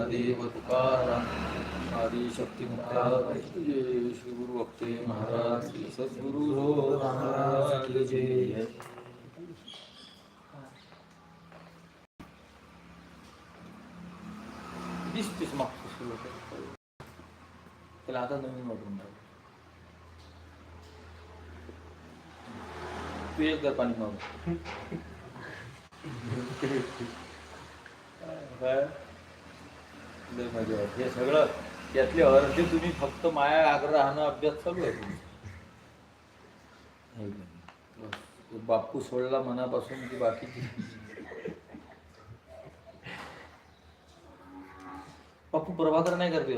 ज्ञानदेव तुकाराम आदी शक्ती जय श्री गुरु भक्ते महाराज सद्गुरु हो महाराज जय। दिसतेच मागचं सुरू होतं त्याला आता नवीन वाटून टाक तू एकदा पाणी माग? लय मजा वाटते. हे सगळं यातले अर्धे तुम्ही फक्त माया आग्रहानं अभ्यास चालू आहे. तुमचा. बापू सोडला मनापासून की बाकीची? बापू प्रभाकर नाही करते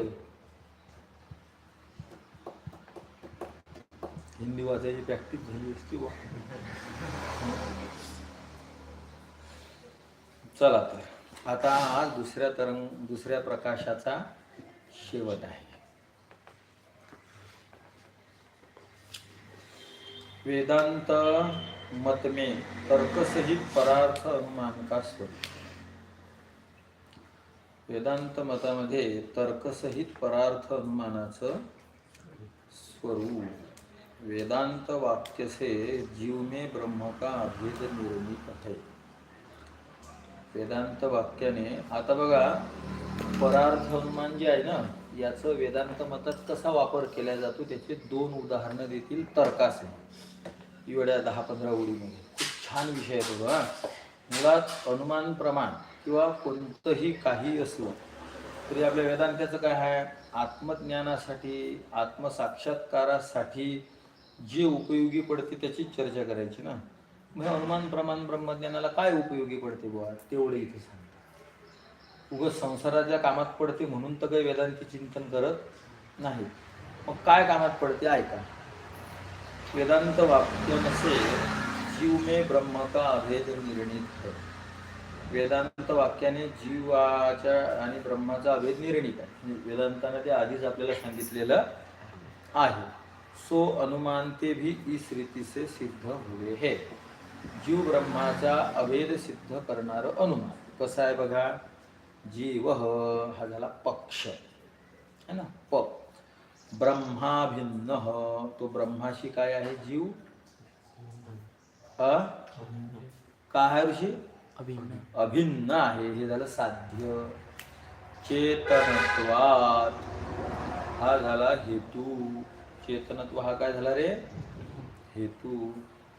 हिंदी वाचायची प्रॅक्टिस झाली असती चला तर. आता हा दुसऱ्या तरंग दुसऱ्या प्रकाशाचा शेवट आहे. वेदांत मतमे तर्कसहित परार्थ अनुमानका स्वरूप वेदांत मतामध्ये तर्कसहित परार्थ अनुमानाचं स्वरूप. वेदांत वाक्य से जीव में ब्रह्म का अभेद निर्मित है. वेदांत वाक्याने आता बघा परार्थ अनुमान जे आहे ना याचं वेदांत मतात कसा वापर केला जातो त्याचे दोन उदाहरणं देतील तर्कासे एवढ्या दहा पंधरा ओळीमध्ये. खूप छान विषय आहे तो मुळात अनुमान प्रमाण किंवा कोणतंही काही असलं तरी आपल्या वेदांताचं काय आहे? आत्मज्ञानासाठी आत्मसाक्षात्कारासाठी जे उपयोगी पडते त्याची चर्चा करायची ना. मग अनुमान प्रमाण ब्रह्मज्ञानाला काय उपयोगी पडते बुवा? तेवढे इथे सांग उगस संसाराच्या कामात पडते म्हणून तर काही वेदांती चिंतन करत नाही. मग काय कामात पडते ऐका. वेदांत वाक्य नसे जीव मे ब्रह्म का अभेद निर्णित. वेदांत वाक्याने जीवाच्या आणि ब्रह्माचा अभेद निर्णित आहे. म्हणजे वेदांतानं ते आधीच आपल्याला सांगितलेलं आहे. सो अनुमान ते भी इस रीतीचे सिद्ध हुए है. जीव ब्रह्माचा अभेद सिद्ध करणारं अनुमान. कसं आहे बघा? जीव हा झाला पक्ष. है ना? प. ब्रह्माभिन्न. तो ब्रह्माशी काय आहे? जीव? अ? काय आहे ऋषी? अभिन्न अभिन्न आहे. हे झालं साध्य. चेतनत्वात. हा झाला हेतू. चेतनत्व हा काय झाला रे? हेतू.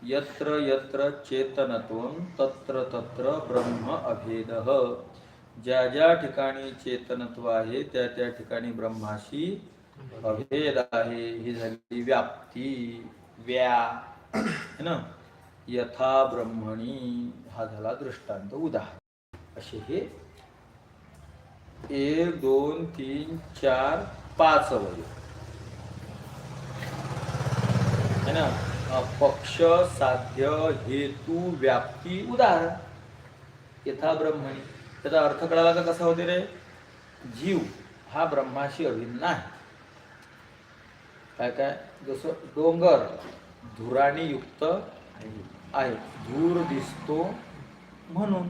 यत्र यत्र चेतनत्वं तत्र तत्र ब्रह्म अभेदः. ज्या ज्या ठिकाणी चेतनत्व आहे त्या त्या ठिकाणी ब्रह्माशी अभेद आहे. ही झाली व्याप्ती व्या है ना? यथा ब्रह्मणी हा झाला दृष्टांत उदाहरण. असे हे एक दोन तीन चार पाच अवयव है ना? पक्ष साध्य हेतू व्याप्ती उदाहरण. यथा ब्रह्मणी. त्याचा अर्थ कळाला का कसा होते रे? जीव हा ब्रह्माशी अभिन्न आहे. काय काय? जसं डोंगर धुराने युक्त आहे. धूर दिसतो म्हणून.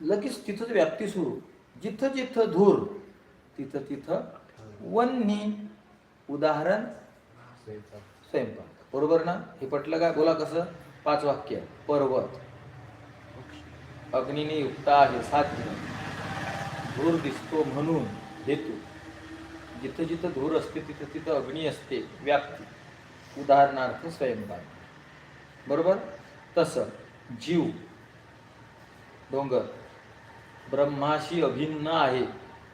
लगेच तिथंच व्याप्ती सुरू. जिथं जिथं धूर तिथं तिथं वन्नी उदाहरण. स्वयंपाक. बरोबर ना? हे पटलं काय बोला कसं? पाच वाक्य. पर्वत. अग्निने युक्त आहे साध्य धूर दिसतो म्हणून हेतू. जिथं जिथं धूर असते तिथं तिथं अग्नी असते व्याप्ती. उदाहरणार्थ स्वयंपाक. बरोबर? तसं जीव. डोंगर. ब्रह्माशी अभिन्न आहे.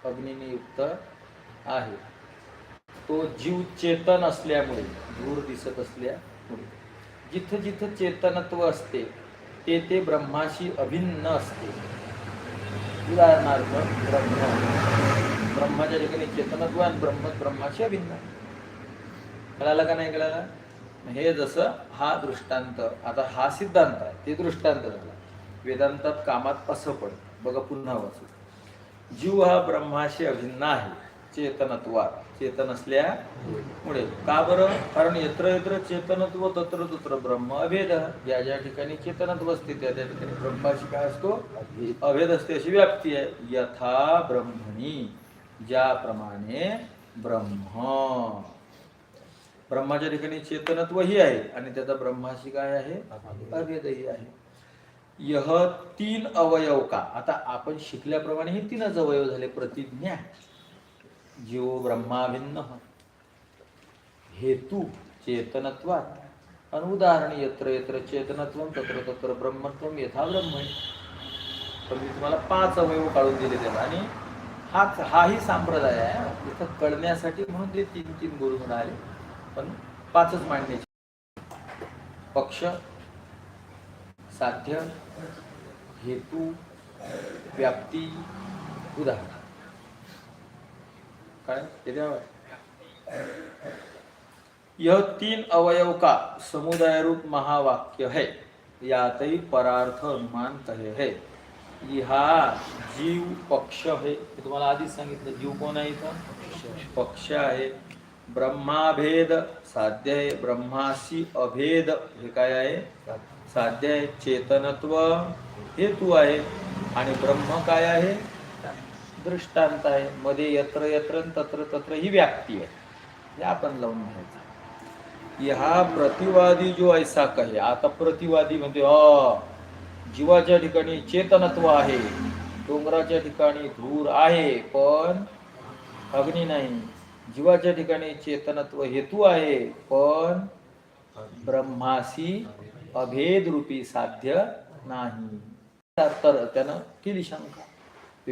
अग्निने युक्त आहे. तो जीव चेतन असल्यामुळे धूर दिसत असल्यामुळे जिथं जिथं चेतनत्व असते ते ते ब्रह्माशी अभिन्न असते. उदाहरणार्थ ब्रह्म. ब्रह्माच्या ठिकाणी चेतनत्व आणि ब्रह्म ब्रह्माशी अभिन्न. कळालं का नाही कळालं? हे जसं हा दृष्टांत आता हा सिद्धांत आहे ते दृष्टांत झाला. वेदांतात कामात असं पडतं. बघा पुन्हा वाचू. जीव हा ब्रह्माशी अभिन्न आहे. चेतनत्वात चेतन असल्यामुळे का बरं? कारण यत्र यत्र चेतनत्व तत्र तत्र ब्रह्म. अभेद. ज्या ज्या ठिकाणी चेतनत्व असते त्या त्या ठिकाणी ब्रह्माशी काय असतो? अभेद. असते अशी व्याप्ती आहे. यथा ब्रह्मणी. ज्याप्रमाणे ब्रह्म. ब्रह्माच्या ठिकाणी चेतनत्वही आहे आणि त्याचा ब्रह्माशी काय आहे? अभेदही आहे. यह तीन अवयव का? आता आपण शिकल्याप्रमाणे हे तीनच अवयव झाले प्रतिज्ञा. जीव ब्रह्माभिन्न। हेतू चेतनत्वात। अनुदाहरण उदाहरण यत्र यत्र चेतनत्व तत्र तत्र ब्रह्मत्व यथा ब्रह्म पण मी तुम्हाला पाच अवयव काढून दिले आहेत आणि हाच हाही संप्रदाय आहे. इथं कळण्यासाठी म्हणून ते तीन तीन गुरु म्हणाले पण पाचच मांडण्याचे. पक्ष साध्य हेतू व्याप्ती उदाहरण. काय? किती यह तीन अवयव का समुदाय रूप महावाक्य है? यातही परार्थ अनुमान कहे है. हा जीव पक्ष आहे हे तुम्हाला आधीच सांगितलं. जीव कोण आहे इथं? पक्ष आहे. ब्रह्माभेद साध्य आहे. ब्रह्माशी अभेद हे काय आहे? साध्य आहे. चेतनत्व हेतू आहे. आणि ब्रह्म काय आहे? दृष्टांत आहे. मध्ये यत्र यत्र तत्र तत्र ही व्याप्ती आहे. हे आपण लावून घ्यायचं. हा प्रतिवादी जो ऐसा कहे आता प्रतिवादी म्हणजे अ जीवाच्या ठिकाणी चेतनत्व आहे डोंगराच्या ठिकाणी धूर आहे पण अग्नी नाही. जीवाच्या ठिकाणी चेतनत्व हेतू आहे पण ब्रह्मासी अभेद रूपी साध्य नाही. तर त्यानं केली शंका.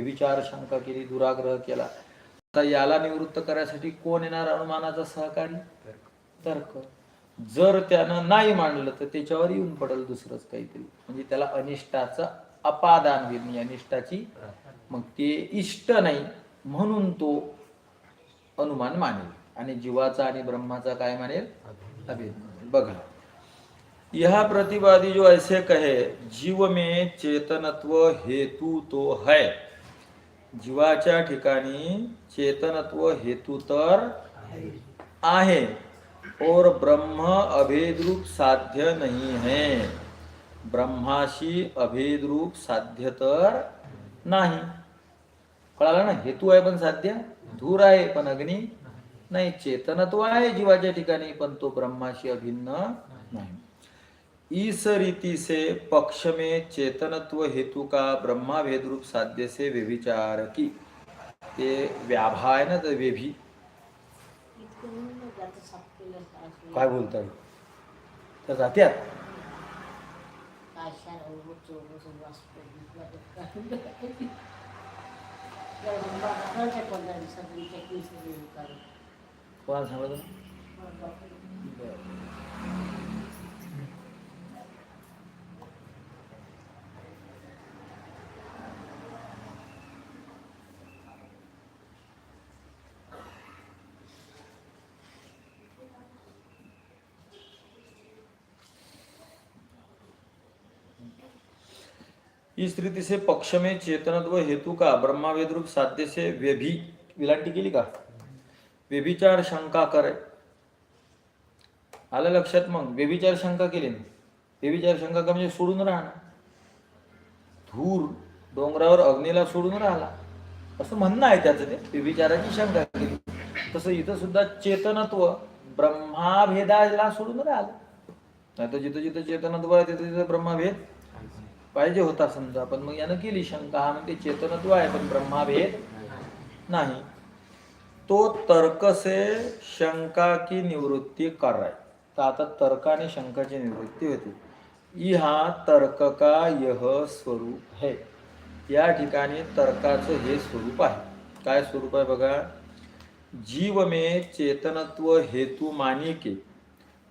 विचार शंका केली दुराग्रह केला. आता याला निवृत्त करायसाठी कोण येणार अनुमानाचा सहकारी? तर्क. जर त्यानं नाही मांडलं तर त्याच्यावर येऊन पडेल दुसरंच काहीतरी. म्हणजे त्याला अनिष्टाचं अपादान होईल. म्हणजे अनिष्टाची मग ते इष्ट नाही म्हणून तो अनुमान मानेल. आणि जीवाचा आणि ब्रह्माचा काय मानेल? अभेद बघा. यह प्रतिवादी जो ऐसे कहे जीव में चेतनत्व हेतु तो है. जीवाच्या ठिकाणी चेतनत्व हेतू तर आहे. और ब्रह्म अभेद रूप साध्य नहीं है. ब्रह्माशी अभेद रूप साध्य तर नाही. कळालं ना? हेतू आहे पण साध्य धूर आहे पण अग्नी नाही. चेतनत्व आहे जीवाच्या ठिकाणी पण तो ब्रह्माशी अभिन्न नाही. इस रीति से पक्ष में चेतनत्व हेतु का ब्रह्मा भेद रूप साध्य से व्यभिचार की ते व्याभा। आहे ना तर वेभी काय बोलताय तर जात्यात कोणाला सांगत इस रीति से पक्ष में चेतनत्व हेतु का? ब्रह्मावेद रूप साध्य से व्यभी विलांटी केली का? व्यभिचार शंका करे. आलं लक्षात मग? व्यभिचार शंका केली ना व्यभिचार शंका का म्हणजे सोडून राहणं. धूर डोंगरावर अग्नीला सोडून राहिला. असं म्हणणं आहे त्याचं ते. व्यभिचाराची शंका केली. तसं इथं सुद्धा चेतनत्व ब्रह्माभेदाला सोडून राहिलं. नाही तर जिथं जिथं चेतनत्व आहे तिथं तिथं ब्रह्माभेद. पाहिजे होता समजा पण मग यानं केली शंका. हा म्हणजे चेतनत्व आहे पण ब्रह्माभेद नाही. तो तर्क से शंका की निवृत्ती कराय. तर आता तर्क आणि शंकाची निवृत्ती होती. हा तर्क का यह स्वरूप है? या ठिकाणी तर्काचं हे स्वरूप आहे. काय स्वरूप आहे बघा? जीव में चेतनत्व हेतु माने के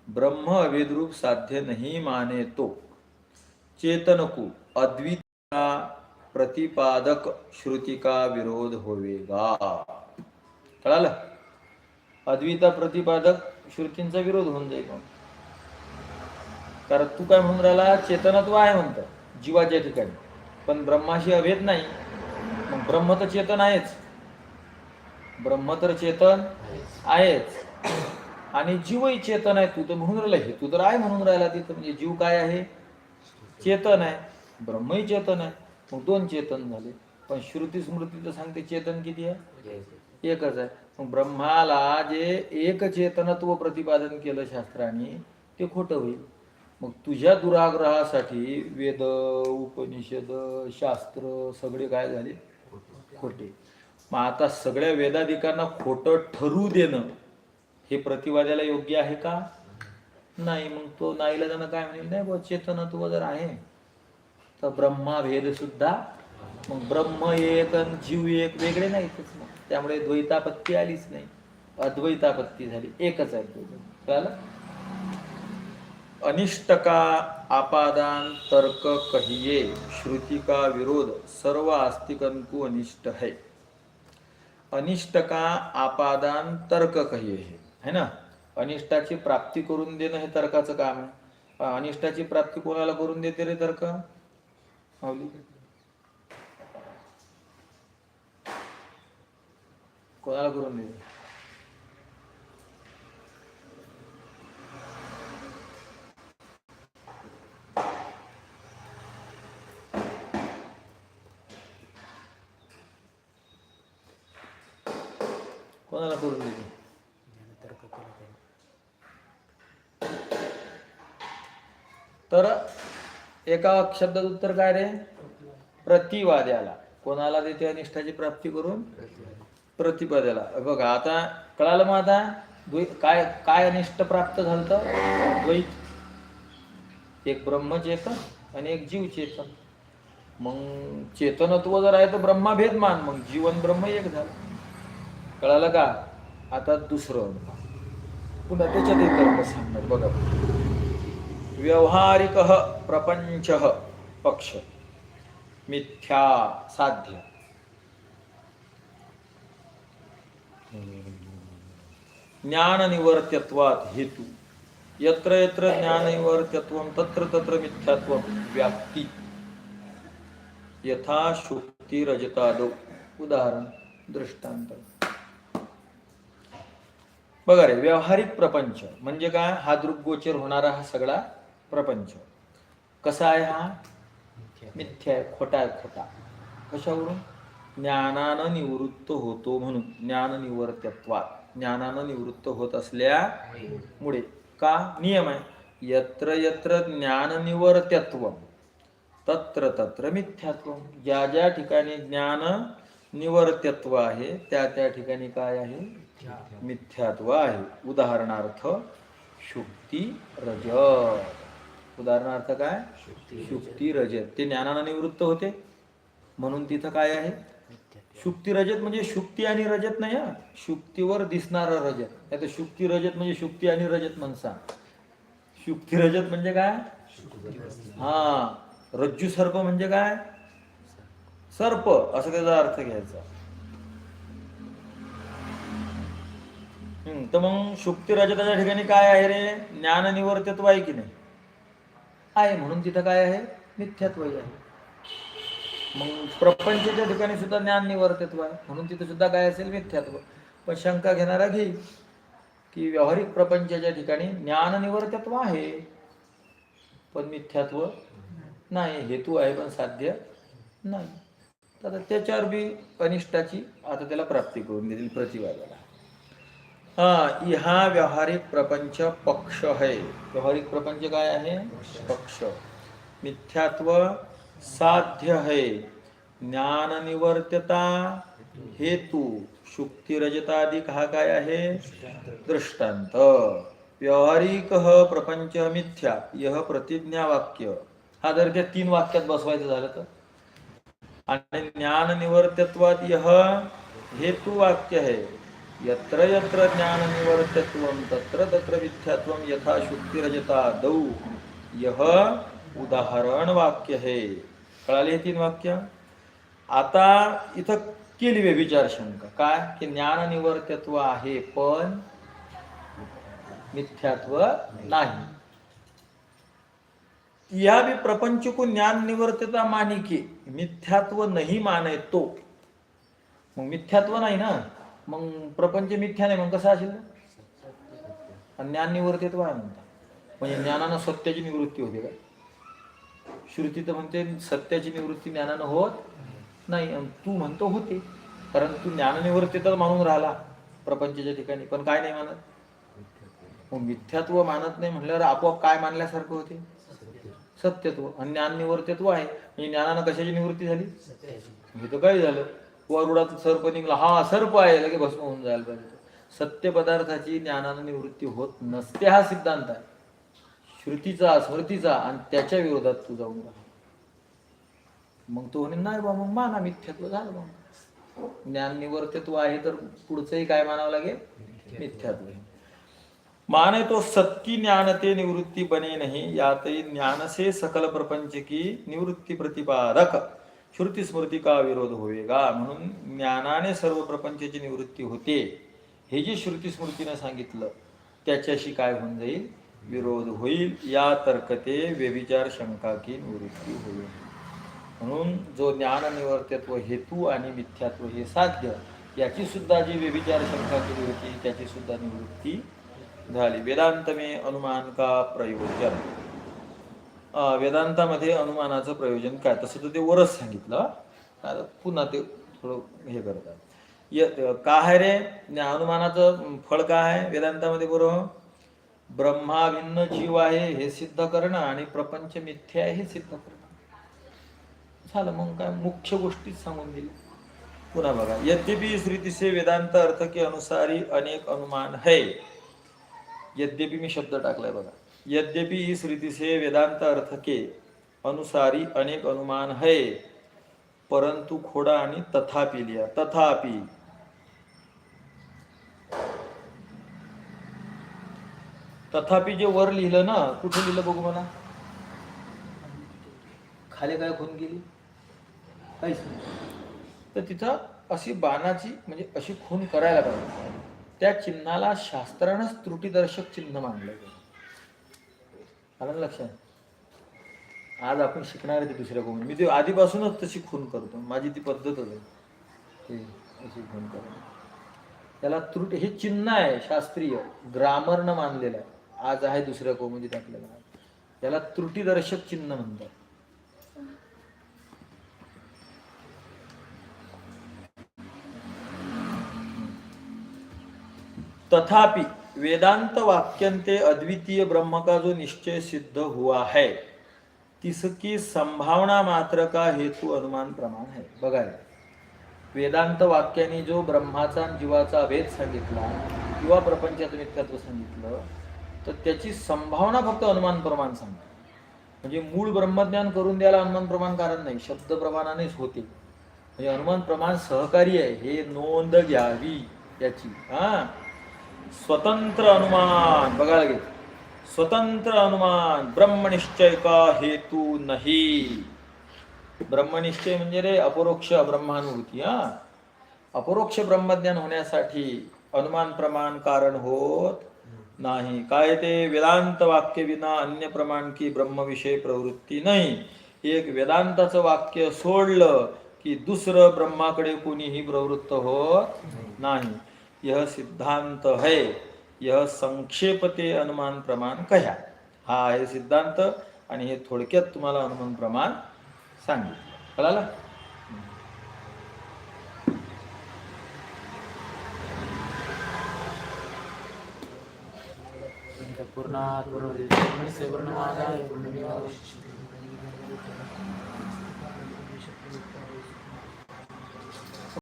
ब्रह्म अभेद रूप साध्य नहीं माने तो चेतन को अद्वित प्रतिपादक श्रुति का विरोध होवेगा. कळालं? अद्विता प्रतिपादक श्रुतींचा विरोध होऊन जाईल कारण तू काय म्हणून राहिला? चेतनत्व आहे म्हणतं जीवाच्या ठिकाणी. पण ब्रह्माशी अभेद नाही. मग ब्रह्म तर चेतन आहेच. ब्रह्म तर चेतन आहेच. आणि जीवही चेतन आहे. तू तर म्हणून राहिला. हे तू तर आहे म्हणून राहिला तिथं. म्हणजे जीव काय आहे? चेतन आहे. ब्रह्मही चेतन आहे. मग दोन चेतन झाले. पण श्रुती स्मृती तर सांगते चेतन किती आहे? एकच आहे. मग ब्रह्माला जे एक चेतनत्व प्रतिपादन केलं शास्त्राने ते खोटं होईल. मग तुझ्या दुराग्रहासाठी वेद उपनिषद शास्त्र सगळे काय झाले? खोटे. मग आता सगळ्या वेदाधिकांना खोटं ठरू देणं हे प्रतिवाद्याला योग्य आहे का? नाही मग तो नाईला त्यानं काय म्हणेल नाही बुवा चेतनत्व जर आहे तर ब्रह्मा भेद सुद्धा मग ब्रह्म एक आणि जीव एक वेगळे नाहीतच मग. त्यामुळे द्वैतापत्ती आलीच नाही. अद्वैतापत्ती झाली एकच आहे कळालं? अनिष्टका आपादान तर्क कहिये श्रुतिका विरोध सर्व आस्तिकंकु अनिष्ट है. अनिष्टका आपादान तर्क कहिये हे है ना? अनिष्टाची प्राप्ती करून देणं हे तर्काचं काम आहे. अनिष्टाची प्राप्ती कोणाला करून देते रे तर्क? कोणाला करून देते? कोणाला करून देते? तर एका शब्दात उत्तर काय रे? प्रतिवाद्याला. कोणाला देते अनिष्ठाची प्राप्ती करून? प्रतिपद्याला बघा आता कळालं मग आता? काय काय अनिष्ट प्राप्त झालं द्वैत. एक ब्रह्मचेतन आणि एक जीव चेतन मग चेतनत्व जर आहे तर ब्रह्माभेद मान मग जीवन ब्रह्म एक झालं. कळालं का? आता दुसरं. पुन्हा त्याच्यात एक कर्म सांगणार. बघा. व्यवहारिक प्रपंच पक्ष। मिथ्या साध्य। ज्ञान निवर्त्यत्वात हेतू। यत्र यत्र ज्ञान निवर्त्यत्व तत्र तत्र मिथ्यात्व व्याप्ती। यथा शुक्ती रजतादो उदाहरण दृष्टांत बघा रे व्यावहारिक प्रपंच म्हणजे काय? हा दृग्गोचर होणारा हा सगळा प्रपंच. कसा आहे हा? मिथ्या आहे खोटा आहे खोटा. कशावरून? ज्ञानानं निवृत्त होतो म्हणून. ज्ञान निवर्त्यत्वात ज्ञानानं निवृत्त होत असल्यामुळे. का? नियम आहे. यत्र यत्र ज्ञान निवर्त्यत्व तत्र तत्र मिथ्यात्व. ज्या ज्या ठिकाणी ज्ञान निवर्त्यत्व आहे त्या त्या ठिकाणी काय आहे? मिथ्यात्व आहे. उदाहरणार्थ शुक्ती रजत. उदाहरणार्थ काय? शुक्ती रजत. ते ज्ञानानं निवृत्त होते. म्हणून तिथं काय आहे? शुक्ती रजत म्हणजे शुक्ती आणि रजत नाही हा. शुक्तीवर दिसणारा रजत. नाही तर शुक्ती रजत म्हणजे शुक्ती आणि रजत म्हणसा शुक्ती रजत म्हणजे काय? हा. रज्जू सर्प म्हणजे काय? सर्प. असं त्याचा अर्थ घ्यायचा. हम्म, तर मग शुक्ती रजताच्या ठिकाणी काय आहे रे? ज्ञान निवर्तित्व आहे की नाही? आहे म्हणून तिथं काय आहे? मिथ्यात्वही आहे. मग प्रपंचाच्या ठिकाणी सुद्धा ज्ञान निवर्तित्व आहे. म्हणून तिथं सुद्धा काय असेल? मिथ्यात्व. पण शंका घेणारा घे की व्यावहारिक प्रपंचाच्या ठिकाणी ज्ञान निवर्तत्व आहे. पण मिथ्यात्व नाही. हेतू आहे पण साध्य नाही. तर त्याच्यावर बी अनिष्टाची आता त्याला प्राप्ती करून देतील प्रतिवादाला. हा हा व्यावहारिक प्रपंच पक्ष आहे व्यावहारिक प्रपंच काय आहे? पक्ष. मिथ्यात्व साध्य है. ज्ञान निवर्त्यता हेतू. शुक्ती हा काय आहे? दृष्टांत. व्यावहारिक प्रपंच मिथ्या. यह प्रतिज्ञा वाक्य. हा जर त्या तीन वाक्यात बसवायचं झालं तर? आणि ज्ञान निवर्त्यत्वात यह हेतु वाक्य है. यत्र यत्र ज्ञान निवर्तत्व तत्र तत्र मिथ्यात्वम यथा शुक्तिरजता दौ। यह उदाहरण वाक्य हे कळाले हे तीन वाक्य? आता इथं केली वे विचार शंका. काय? की ज्ञाननिवर्त्यत्व आहे पण मिथ्यात्व नाही. या भी प्रपंच को ज्ञान निवर्त्यता मानिके. मिथ्यात्व नाही माने तो मग मिथ्यात्व नाही ना? मग प्रपंच मिथ्या नाही मग कसं असेल आणि ज्ञान निवर्तित्व आहे म्हणता. म्हणजे ज्ञानानं सत्याची निवृत्ती होते का? श्रुती तर म्हणते सत्याची निवृत्ती ज्ञानानं होत नाही. तू म्हणतो होते. कारण तू ज्ञाननिवृत्तीतच मानून राहिला प्रपंचाच्या ठिकाणी. पण काय नाही मानत? मग मिथ्यात्व मानत नाही म्हटल्यावर आपोआप काय मानल्यासारखं होते? सत्यत्व. आणि ज्ञान निवर्तित्व आहे. म्हणजे ज्ञानानं कशाची निवृत्ती झाली? हे तर काय झालं. वरुडात सर्प निघला. हा सर्प आहे लगे भस्म होऊन जायला पाहिजे. सत्य पदार्थाची ज्ञानानं निवृत्ती होत नसते हा सिद्धांत आहे. श्रुतीचा स्मृतीचा आणि त्याच्या विरोधात तू जाऊन राहा. मग तो म्हणे नाही बा मग माना मिथ्यात्व झालं बा ज्ञान निवर्तित्व आहे तर पुढचंही काय मानावं लागेल? मिथ्यात्व. माने तो सत्की ज्ञान ते निवृत्ती बने नाही यातही ज्ञान से सकल प्रपंच की निवृत्ती प्रतिपादक. श्रुती स्मृती का विरोध होवेगा म्हणून ज्ञानाने सर्व प्रपंचाची निवृत्ती होते. हे जे श्रुती स्मृतीनं सांगितलं त्याच्याशी काय होऊन जाईल? विरोध होईल. या तर्कते व्यभिचार शंका की निवृत्ती होईल. म्हणून जो ज्ञान निवर्तत्व हेतू आणि मिथ्यात्व हे साध्य याची सुद्धा जी व्यभिचार शंका केली होती त्याची सुद्धा निवृत्ती झाली. वेदांतमे अनुमान का प्रयोजन? वेदांतामध्ये अनुमानाचं प्रयोजन काय? तसं तर ते वरच सांगितलं. आता पुन्हा ते थोडं हे करतात. य का आहे रे? अनुमानाचं फळ काय आहे वेदांतामध्ये बरोबर? ब्रह्मा भिन्न जीव आहे हे सिद्ध करणं आणि प्रपंच मिथ्या आहे हे सिद्ध करणं. झालं मग काय? मुख्य गोष्टीच सांगून दिली. पुन्हा बघा. यद्यपि श्रुति वेदांत अर्थ के अनुसारी अनेक अनुमान है. यद्यपि मी शब्द टाकलाय बघा. यद्यपि इस रीति से वेदांत अर्थ के अनुसारी अनेक अनुमान है परंतु खोडा आणि तथापि लिहा तथापि. तथापि जे वर लिहिलं ना कुठे लिहिलं बघू मला? खाली काय खून गेली? काहीच नाही. तर तिथं अशी बाणाची म्हणजे अशी खून करायला पाहिजे त्या चिन्हाला शास्त्रानंच त्रुटीदर्शक चिन्ह मानलं गेलं. आलं लक्षात? आज आपण शिकणार आहे ते दुसऱ्या कोण? मी ते आधीपासूनच तशी खून करतो. माझी ती पद्धतच आहे. ते अशी खून करणं त्याला त्रुटी हे चिन्ह आहे शास्त्रीय. ग्रामरनं मानलेलं आहे. आज आहे दुसऱ्या कोमध्ये म्हणजे आपल्याला आहे त्याला त्रुटीदर्शक चिन्ह म्हणतात. तथापि वेदांत वाक्यंते अद्वितीय ब्रह्म का जो निश्चय सिद्ध हुआ है? तिसकी संभावना मात्र का हेतु अनुमान प्रमाण है. बघायला वेदांत वाक्याने जो ब्रह्माचा जीवाचा भेद सांगितला किंवा प्रपंचाचं मिथ्यात्व सांगितलं तर त्याची संभावना फक्त अनुमान प्रमाण सांगते. म्हणजे मूळ ब्रह्मज्ञान करून द्यायला अनुमान प्रमाण कारण नाही. शब्द प्रमाणानेच होते. म्हणजे अनुमान प्रमाण सहकारी आहे. हे नोंद घ्यावी त्याची हां? स्वतंत्र अनुमान. बघायला लागेल स्वतंत्र अनुमान. ब्रह्मनिश्चय का हेतू नाही. ब्रह्मनिश्चय म्हणजे रे अपरोक्ष ब्रह्मानुभूती हा. अपरोक्ष ब्रह्मज्ञान होण्यासाठी अनुमान प्रमाण कारण होत नाही. काय ते? वेदांत वाक्य विना अन्य प्रमाण की ब्रह्मविषय प्रवृत्ती नाही. एक वेदांताचं वाक्य सोडलं की दुसरं ब्रह्माकडे कोणीही प्रवृत्त होत नाही. यह सिद्धांत है यह संक्षेपते अनुमान प्रमाण कह्या हा आहे सिद्धांत आणि हे थोडक्यात तुम्हाला अनुमान प्रमाण सांगितलं कळालं पूर्ण